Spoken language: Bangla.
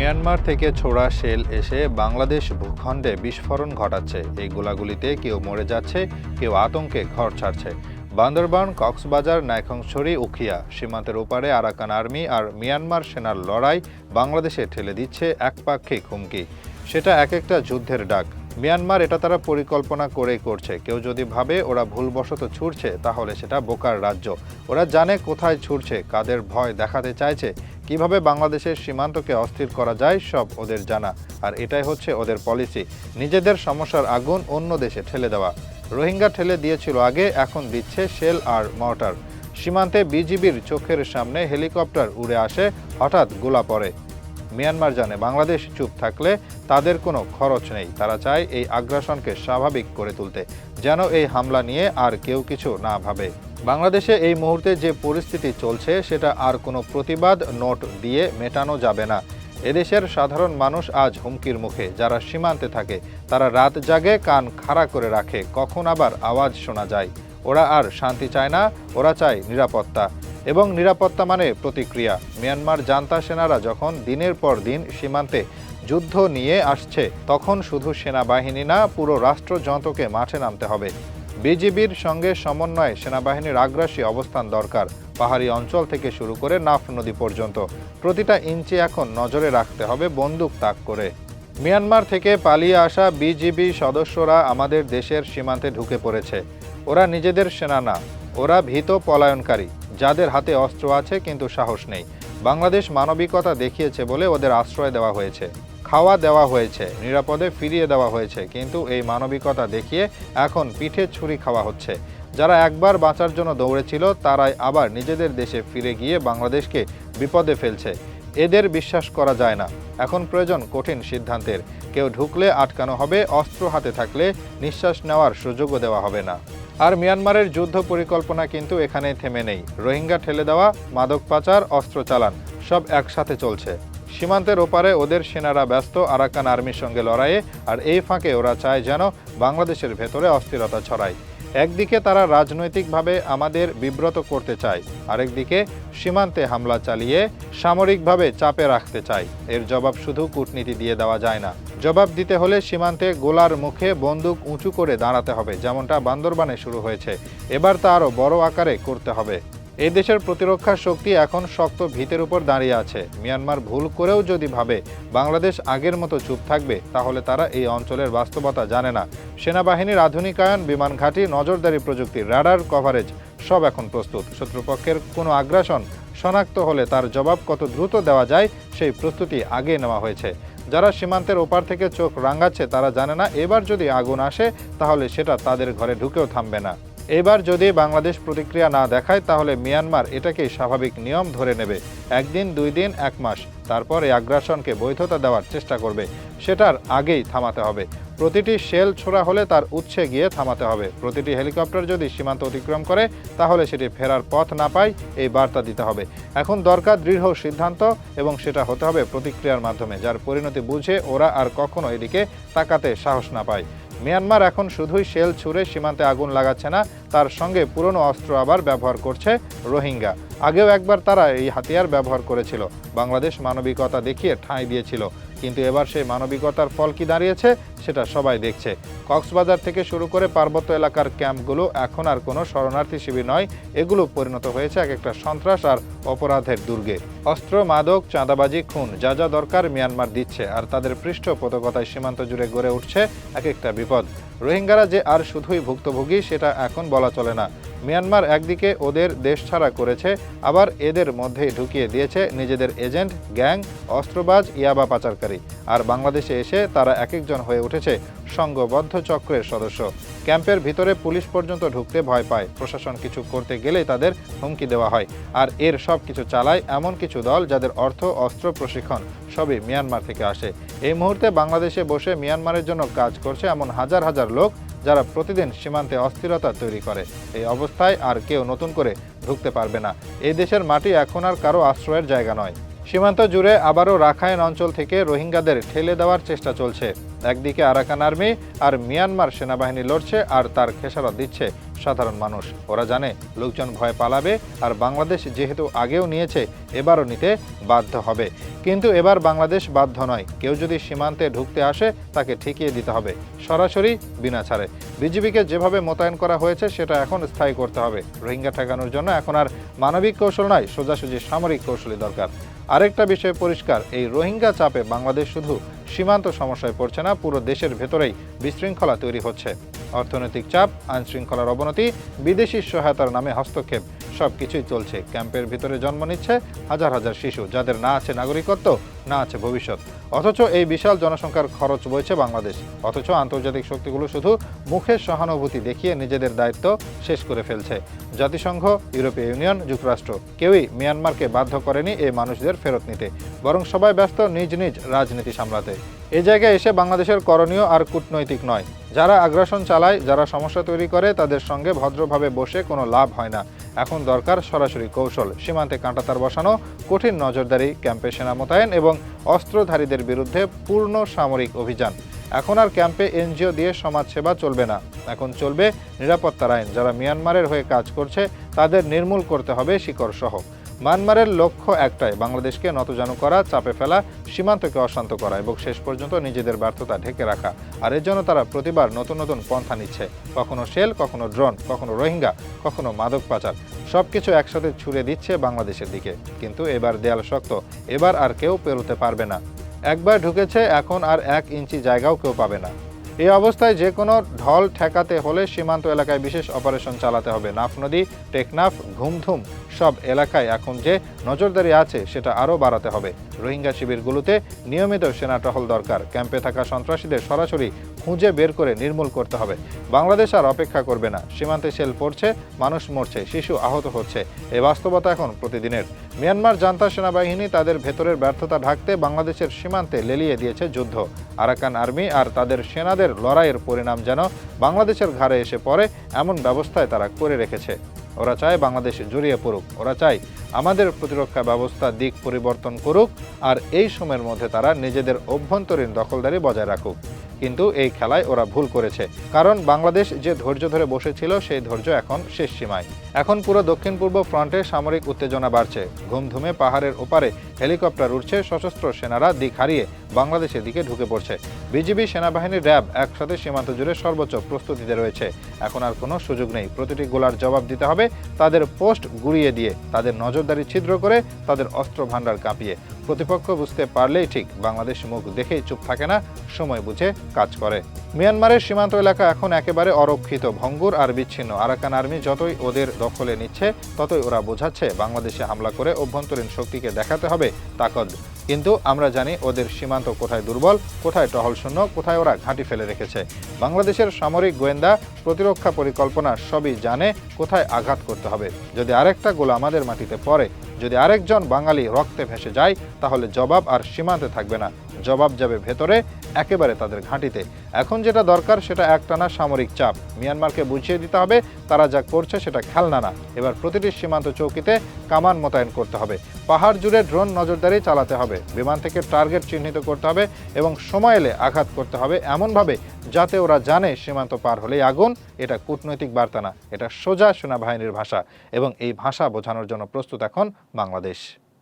মিয়ানমার থেকে ছোড়া শেল এসে বাংলাদেশ ভূখণ্ডে বিস্ফোরণ ঘটাচ্ছে। এই গোলাগুলিতে কেউ মরে যাচ্ছে, কেউ আতঙ্কে ঘর ছাড়ছে। বান্দরবান, কক্সবাজার নাইখংছড়ি উখিয়া সীমান্তের ওপারে আরাকান আর্মি আর মিয়ানমার সেনার লড়াই বাংলাদেশে ঠেলে দিচ্ছে একপাক্ষিক হুমকি। সেটা এক একটা যুদ্ধের ডাক। মিয়ানমার এটা তারা পরিকল্পনা করেই করছে। কেউ যদি ভাবে ওরা ভুলবশত ছুটছে তাহলে সেটা বোকার রাজ্য। ওরা জানে কোথায় ছুটছে কাদের ভয় দেখাতে চাইছে কীভাবে বাংলাদেশের সীমান্তকে অস্থির করা যায় সব ওদের জানা। আর এটাই হচ্ছে ওদের পলিসি। নিজেদের সমস্যার আগুন অন্য দেশে ঠেলে দেওয়া। রোহিঙ্গা ঠেলে দিয়েছিল আগে, এখন দিচ্ছে শেল আর মর্টার। সীমান্তে বিজিবির চোখের সামনে হেলিকপ্টার উড়ে আসে, হঠাৎ গোলা পড়ে। মিয়ানমার জানে বাংলাদেশ চুপ থাকলে তাদের কোনো খরচ নেই। তারা চায় এই আগ্রাসনকে স্বাভাবিক করে তুলতে। যেন এই হামলা নিয়ে আর কেউ কিছু না ভাবে। বাংলাদেশে এই মুহূর্তে যে পরিস্থিতি চলছে, সেটা আর কোনো প্রতিবাদ নোট দিয়ে মেটানো যাবে না। এদেশের সাধারণ মানুষ আজ হুমকির মুখে। যারা সীমান্তে থাকে, তারা রাত জাগে কান খাড়া করে রাখে। কখন আবার আওয়াজ শোনা যায়? ওরা আর শান্তি চায় না, ওরা চায় নিরাপত্তা। এবং নিরাপত্তা মানে প্রতিক্রিয়া। মিয়ানমার জান্তা সেনারা যখন দিনের পর দিন সীমান্তে যুদ্ধ নিয়ে আসছে, তখন শুধু সেনাবাহিনী না, পুরো রাষ্ট্রযন্ত্রকে মাঠে নামতে হবে। বিজিবির সঙ্গে সমন্বয়ে সেনাবাহিনীর আগ্রাসী অবস্থান দরকার। পাহাড়ি অঞ্চল থেকে শুরু করে নাফ নদী পর্যন্ত। প্রতিটা ইঞ্চি এখন নজরে রাখতে হবে বন্দুক তাক করে। মিয়ানমার থেকে পালিয়ে আসা বিজিবি সদস্যরা আমাদের দেশের সীমান্তে ঢুকে পড়েছে। ওরা নিজেদের সেনা না, ওরা ভীত পলায়নকারী, যাদের হাতে অস্ত্র আছে কিন্তু সাহস নেই। বাংলাদেশ মানবিকতা দেখিয়েছে বলে ওদের আশ্রয় দেওয়া হয়েছে। খাওয়া দেওয়া হয়েছে, নিরাপদে ফিরিয়ে দেওয়া হয়েছে, কিন্তু এই মানবিকতা দেখিয়ে এখন পিঠে ছুরি খাওয়া হচ্ছে। যারা একবার বাঁচার জন্য দৌড়েছিল, তারাই আবার নিজেদের দেশে ফিরে গিয়ে বাংলাদেশকে বিপদে ফেলছে। এদের বিশ্বাস করা যায় না। এখন প্রয়োজন কঠিন সিদ্ধান্তের। কেউ ঢুকলে আটকানো হবে, অস্ত্র হাতে থাকলে নিঃশ্বাস নেওয়ার সুযোগও দেওয়া হবে না। আর মিয়ানমারের যুদ্ধ পরিকল্পনা কিন্তু এখানে থেমে নেই। রোহিঙ্গা ঠেলে দেওয়া, মাদক পাচার, অস্ত্র চালান, সব একসাথে চলছে। সীমান্তের ওপারে ওদের সেনারা ব্যস্ত আরাকান আর্মির সঙ্গে লড়াইয়ে, আর এই ফাঁকে ওরা চায় যেন বাংলাদেশের ভেতরে অস্থিরতা ছড়ায়। একদিকে তারা রাজনৈতিকভাবে আমাদের বিব্রত করতে চায়, আরেকদিকে সীমান্তে হামলা চালিয়ে সামরিকভাবে চাপে রাখতে চায়। এর জবাব শুধু কূটনীতি দিয়ে দেওয়া যায় না। জবাব দিতে হলে সীমান্তে গোলার মুখে বন্দুক উঁচু করে দাঁড়াতে হবে, যেমনটা বান্দরবানে শুরু হয়েছে। এবার তা আরও বড় আকারে করতে হবে। এই দেশের প্রতিরক্ষা শক্তি এখন শক্ত ভিতের উপর দাঁড়িয়ে আছে। মিয়ানমার ভুল করেও যদি ভাবে বাংলাদেশ আগের মতো চুপ থাকবে, তাহলে তারা এই অঞ্চলের বাস্তবতা জানে না। সেনাবাহিনীর আধুনিকায়ন, বিমান ঘাঁটি, নজরদারি প্রযুক্তি রাডার, কভারেজ সব এখন প্রস্তুত। শত্রুপক্ষের কোনো আগ্রাসন শনাক্ত হলে তার জবাব কত দ্রুত দেওয়া যায়, সেই প্রস্তুতি আগে নেওয়া হয়েছে। যারা সীমান্তের ওপার থেকে চোখ রাঙাচ্ছে, তারা জানে না, এবার যদি আগুন আসে, তাহলে সেটা তাদের ঘরে ঢুকেও থামবে না। এবার যদি বাংলাদেশ প্রতিক্রিয়া না দেখায়, তাহলে মিয়ানমার এটাকেই স্বাভাবিক নিয়ম ধরে নেবে। একদিন, দুই দিন, এক মাস। তারপর এই আগ্রাসনকে বৈধতা দেওয়ার চেষ্টা করবে। সেটার আগেই থামাতে হবে। প্রতিটি শেল ছোড়া হলে তার উৎসে গিয়ে থামাতে হবে। প্রতিটি হেলিকপ্টার যদি সীমান্ত অতিক্রম করে, তাহলে সেটি ফেরার পথ না পায়, এই বার্তা দিতে হবে। এখন দরকার দৃঢ় সিদ্ধান্ত এবং সেটা হতে হবে প্রতিক্রিয়ার মাধ্যমে, যার পরিণতি বুঝে ওরা আর কখনো এদিকে তাকাতে সাহস না পায়। মিয়ানমার এখন শুধুই শেল ছুড়ে সীমান্তে আগুন লাগাচ্ছে না, তার সঙ্গে পুরনো অস্ত্র আবার ব্যবহার করছে রোহিঙ্গা। আগেও একবার তারা এই হাতিয়ার ব্যবহার করেছিল, বাংলাদেশ মানবিকতা দেখিয়ে ঠাঁই দিয়েছিল। কিন্তু এবার সেই মানবিকতার ফল কি দাঁড়িয়েছে? সেটা সবাই দেখছে। কক্সবাজার থেকে শুরু করে পার্বত্য এলাকার ক্যাম্পগুলো এখন আর কোনো শরণার্থী শিবির নয়। এগুলো পরিণত হয়েছে এক একটা সন্ত্রাস আর অপরাধের দুর্গে। অস্ত্র, মাদক, চাঁদাবাজি, খুন, যা যা দরকার মিয়ানমার দিচ্ছে আর তাদের পৃষ্ঠপোষকতায় সীমান্ত জুড়ে গড়ে উঠছে এক একটা বিপদ। রোহিঙ্গারা যে আর শুধুই ভুক্তভোগী, সেটা এখন বলা চলে না। মিয়ানমার একদিকে ওদের দেশ ছাড়া করেছে, আবার এদের মধ্যেই ঢুকিয়ে দিয়েছে নিজেদের এজেন্ট, গ্যাং, অস্ত্রবাজ, ইয়াবা পাচারকারী। আর বাংলাদেশে এসে তারা এক একজন হয়ে উঠেছে সংঘবদ্ধ চক্রের সদস্য। ক্যাম্পের ভিতরে পুলিশ পর্যন্ত ঢুকতে ভয় পায়। প্রশাসন কিছু করতে গেলেই তাদের হুমকি দেওয়া হয়। আর এর সব কিছু চালায় এমন কিছু দল যাদের অর্থ, অস্ত্র, প্রশিক্ষণ সবই মিয়ানমার থেকে আসে। এই মুহূর্তে বাংলাদেশে বসে মিয়ানমারের জন্য কাজ করছে এমন হাজার হাজার লোক যারা প্রতিদিন সীমান্তে অস্থিরতা তৈরি করে। এই অবস্থায় আর কেউ নতুন করে ঢুকতে পারবে না। এই দেশের মাটি এখন আর কারও আশ্রয়ের জায়গা নয়। সীমান্ত জুড়ে আবারও রাখাইন অঞ্চল থেকে রোহিঙ্গাদের ঠেলে দেওয়ার চেষ্টা চলছে। একদিকে আরাকান আর্মি আর মিয়ানমার সেনাবাহিনী লড়ছে আর তার খেসারত দিচ্ছে সাধারণ মানুষ। ওরা জানে লোকজন ভয় পালাবে আর বাংলাদেশ যেহেতু আগেও নিয়েছে, এবারও নিতে বাধ্য হবে। কিন্তু এবার বাংলাদেশ বাধ্য নয়। কেউ যদি সীমান্তে ঢুকতে আসে, তাকে ঠেকিয়ে দিতে হবে। সরাসরি বিনা ছাড়ে। বিজিবিকে যেভাবে মোতায়েন করা হয়েছে, সেটা এখন স্থায়ী করতে হবে। রোহিঙ্গা ঠেকানোর জন্য এখন আর মানবিক কৌশল নয়, সোজাসুজি সামরিক কৌশলই দরকার। আরেকটা বিষয় পরিষ্কার, এই রোহিঙ্গা চাপে বাংলাদেশ শুধু সীমান্ত সমস্যায় পড়ছে না, পুরো দেশের ভেতরেই বিশৃঙ্খলা তৈরি হচ্ছে। অর্থনৈতিক চাপ আইন শৃঙ্খলার অবনতি, বিদেশি সহায়তার নামে হস্তক্ষেপ সব কিছুই চলছে। ক্যাম্পের ভিতরে জন্ম নিচ্ছে হাজার হাজার শিশু, যাদের না আছে নাগরিকত্ব, না আছে ভবিষ্যৎ। অথচ এই বিশাল জনসংখ্যার খরচ বইছে বাংলাদেশ। অথচ আন্তর্জাতিক শক্তিগুলো শুধু মুখের সহানুভূতি দেখিয়ে নিজেদের দায়িত্ব শেষ করে ফেলছে। জাতিসংঘ, ইউরোপীয় ইউনিয়ন, যুক্তরাষ্ট্র, কেউই মিয়ানমারকে বাধ্য করেনি এই মানুষদের ফেরত নিতে। বরং সবাই ব্যস্ত নিজ নিজ রাজনীতি সামলাতে। এই জায়গায় এসে বাংলাদেশের করণীয় আর কূটনৈতিক নয়। যারা আগ্রাসন চালায়, যারা সমস্যা তৈরি করে, তাদের সঙ্গে ভদ্রভাবে বসে কোনো লাভ হয় না। এখন দরকার সরাসরি কৌশল। সীমান্তে কাঁটাতার বসানো, কঠিন নজরদারি, ক্যাম্পে সেনা মোতায়েন এবং অস্ত্রধারীদের বিরুদ্ধে পূর্ণ সামরিক অভিযান। এখন আর ক্যাম্পে এনজিও দিয়ে সমাজসেবা চলবে না। এখন চলবে নিরাপত্তার আইন। যারা মিয়ানমারের হয়ে কাজ করছে, তাদের নির্মূল করতে হবে শিকড় সহ মায়ানমারের লক্ষ্য একটাই, বাংলাদেশকে নতজানু করা, চাপে ফেলা, সীমান্তকে অশান্ত করা এবং শেষ পর্যন্ত নিজেদের ব্যর্থতা ঢেকে রাখা। আর এর জন্য তারা প্রতিবার নতুন নতুন পন্থা নিচ্ছে। কখনো শেল, কখনো ড্রোন, কখনো রোহিঙ্গা, কখনো মাদক পাচার। সবকিছু একসাথে ছুড়ে দিচ্ছে বাংলাদেশের দিকে। কিন্তু এবার দেয়াল শক্ত। এবার আর কেউ পেরোতে পারবে না। একবার ঢুকেছে, এখন আর এক ইঞ্চি জায়গাও কেউ পাবে না। এই অবস্থায় যে কোনো ঢল ঠেকাতে হলে সীমান্ত এলাকায় বিশেষ অপারেশন চালাতে হবে। নাফ নদী, টেকনাফ, ঘুমধুম। সব এলাকায় এখন যে নজরদারি আছে সেটা আরও বাড়াতে হবে। রোহিঙ্গা শিবিরগুলোতে নিয়মিত সেনা টহল দরকার। ক্যাম্পে থাকা সন্ত্রাসীদের সরাসরি খুঁজে বের করে নির্মূল করতে হবে। বাংলাদেশ আর অপেক্ষা করবে না। সীমান্তে সেল পড়ছে, মানুষ মরছে, শিশু আহত হচ্ছে। এই বাস্তবতা এখন প্রতিদিনের। মিয়ানমার জান্তা সেনাবাহিনী তাদের ভেতরের ব্যর্থতা ঢাকতে বাংলাদেশের সীমান্তে লেলিয়ে দিয়েছে যুদ্ধ। আরাকান আর্মি আর তাদের সেনাদের লড়াইয়ের পরিণাম যেন বাংলাদেশের ঘাড়ে এসে পড়ে, এমন ব্যবস্থায় তারা করে রেখেছে। ওরা চায় বাংলাদেশ জড়িয়ে পড়ুক, ওরা চায় আমাদের প্রতিরক্ষা ব্যবস্থা দিক পরিবর্তন করুক, আর এই সময়ের মধ্যে তারা নিজেদের অভ্যন্তরীণ দখলদারি বজায় রাখুক। কিন্তু এই খেলায় ওরা ভুল করেছে, কারণ বাংলাদেশ যে ধৈর্য ধরে বসেছিল, সেই ধৈর্য এখন শেষ সীমায়। এখন পুরো দক্ষিণ পূর্ব ফ্রন্টে সামরিক উত্তেজনা বাড়ছে। ঘুমধুমে পাহাড়ের ওপারে হেলিকপ্টার উঠছে সশস্ত্র সেনারা দিক হারিয়ে বাংলাদেশের দিকে ঢুকে পড়ছে। বিজিবি সেনাবাহিনী র্যাব একসাথে সীমান্ত জুড়ে সর্বোচ্চ প্রস্তুতিতে রয়েছে। এখন আর কোনো সুযোগ নেই। প্রতিটি গোলার জবাব দিতে হবে তাদের পোস্ট গুড়িয়ে দিয়ে, তাদের নজরদারি ছিদ্র করে, তাদের অস্ত্র ভাণ্ডার কাঁপিয়ে। প্রতিপক্ষ বুঝতে পারলেই ঠিক, বাংলাদেশ মুখ দেখেই চুপ থাকে না, সময় বুঝে কাজ করে। মিয়ানমারের সীমান্ত এলাকা এখন একেবারে অরক্ষিত, ভঙ্গুর আর বিচ্ছিন্ন। আরাকান আর্মি যতই ওদের দখলে নিচ্ছে, ততই ওরা বোঝাচ্ছে বাংলাদেশে হামলা করে অভ্যন্তরীণ শক্তিকে দেখাতে হবে তাকদ। কিন্তু আমরা জানি ওদের সীমান্ত কোথায় দুর্বল, কোথায় টহল শূন্য, কোথায় ওরা ঘাঁটি ফেলে রেখেছে। বাংলাদেশের সামরিক গোয়েন্দা প্রতিরক্ষা পরিকল্পনা সবই জানে কোথায় আঘাত করতে হবে। যদি আরেকটা গোলা আমাদের মাটিতে পড়ে, যদি আরেকজন বাঙালি রক্তে ভেসে যায়, তাহলে জবাব আর সীমান্তে থাকবে না। জবাব যাবে ভেতরে একেবারে তাদের ঘাঁটিতে। এখন যেটা দরকার, সেটা একটানা সামরিক চাপ। মিয়ানমারকে বুঝিয়ে দিতে হবে, তারা যা করছে সেটা খেলনা না। এবার প্রতিটি সীমান্ত চৌকিতে কামান মোতায়েন করতে হবে। পাহাড় জুড়ে ড্রোন নজরদারি চালাতে হবে। বিমান থেকে টার্গেট চিহ্নিত করতে হবে এবং সময় এলে আঘাত করতে হবে এমনভাবে যাতে ওরা জানে সীমান্ত পার হলেই আগুন। এটা কূটনৈতিক বার্তা না, এটা সোজা সেনাবাহিনীর ভাষা। এবং এই ভাষা বোঝানোর জন্য প্রস্তুত এখন বাংলাদেশ।